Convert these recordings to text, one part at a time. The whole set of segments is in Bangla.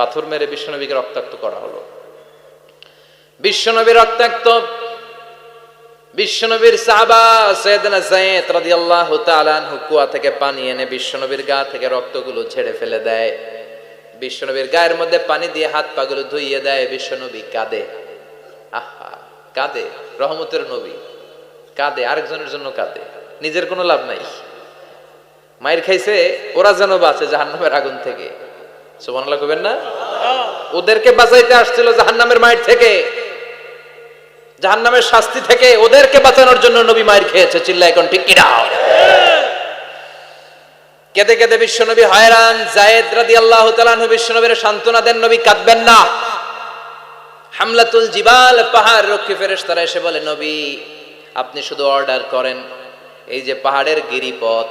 পাথর মেরে বিশ্বনবীকে রক্তাক্ত করা হলো। বিশ্বনবী রক্তাক্ত। বিশ্বনবীর সাহাবা সৈয়দনা সাইয়েদ রাদিয়াল্লাহু তাআলা আনহু কুয়া থেকে পানি এনে বিশ্বনবীর গা থেকে রক্তগুলো ঝেড়ে ফেলে দেয়। বিশ্বনবীর গায়ের মধ্যে পানি দিয়ে হাত পাগুলো ধুইয়ে দেয়, বিশ্বনবী কাঁদে। আহা, কাঁদে, রহমতের নবী। কাঁদে, আরেকজনের জন্য কাঁদে। নিজের কোনো লাভ নাই। মায়ের খাইছে, ওরা যেন বাঁচে জাহান্নামের আগুন থেকে। ওদেরকে বাঁচাইতে আসছিল জাহান্নামের মায়ের থেকে। জাহান্নামের শাস্তি থেকে ওদেরকে বাঁচানোর জন্য নবী মায়ের খেয়েছে চিল্লা এখন ঠিক কিনা? কেঁদে কেঁদে বিশ্বনবী হয়রান। জায়েদ রাদি আল্লাহ তালানহু বিশ্বনবীর সান্ত্বনা দেন, নবী কাঁদবেন না। হামলাতুল জিবাল, পাহাড় রক্ষী ফেরেশতারা এসে বলে, নবী, আপনি শুধু অর্ডার করেন, এই যে পাহাড়ের গিরিপথ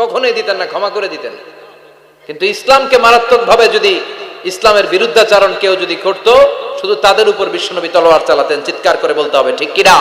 কখনোই দিতেন না, ক্ষমা করে দিতেন। কিন্তু ইসলামকে মারাত্মক ভাবে যদি ইসলামের বিরুদ্ধাচারণ কেউ যদি করত, শুধু তাদের উপর বিশ্বনবী তলোয়ার চালাতেন, চিৎকার করে বলতে হবে, ঠিক কিনা?